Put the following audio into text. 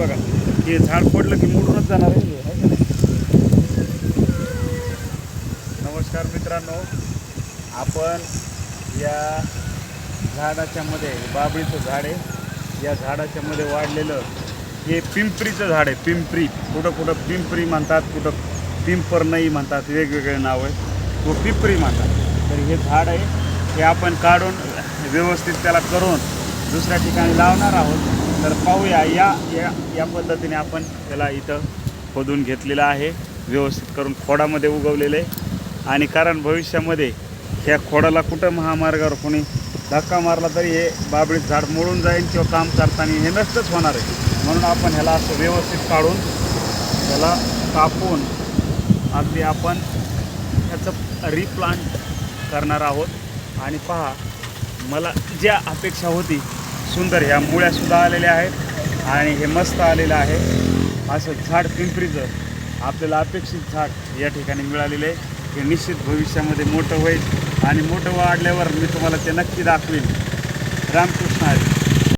बघा. हे झाड पडलं की मोडूनच जाणार आहे. का नमस्कार मित्रांनो. आपण या झाडाच्या मध्ये बाबळीचं झाड आहे. या झाडाच्या मध्ये वाढलेलं हे पिंपरीचं झाड आहे. पिंपरी. कुठं कुठं पिंपरी म्हणतात कुठं पिंपरनई म्हणतात. वेगवेगळे नाव आहे व पिंपरी म्हणतात. तर हे झाड आहे. हे आपण काढून व्यवस्थित त्याला करून दुसऱ्या ठिकाणी लावणार आहोत. तर पाहूया या या या पद्धतीने आपण त्याला इथं खोदून घेतलेलं आहे व्यवस्थित करून खोडामध्ये उगवलेले आणि कारण भविष्यामध्ये ह्या खोडाला कुठं महामार्गावर कोणी धक्का मारला तरी हे बाबळीत झाड मोडून जाईल किंवा काम करताना हे नष्टच होणार आहे. म्हणून आपण ह्याला असं व्यवस्थित काढून त्याला कापून अगदी आपण त्याचं रिप्लांट करणार आहोत. आणि पहा मला ज्या अपेक्षा होती सुंदर ह्या मुळ्यासुद्धा आलेल्या आहेत आणि हे मस्त आलेलं आहे. असं झाड पिंपरीचं आपल्याला अपेक्षित झाड या ठिकाणी मिळालेलं आहे. हे निश्चित भविष्यामध्ये मोठं होईल आणि मोठं वाढल्यावर मी तुम्हाला ते नक्की दाखवीन. रामकृष्ण हरी.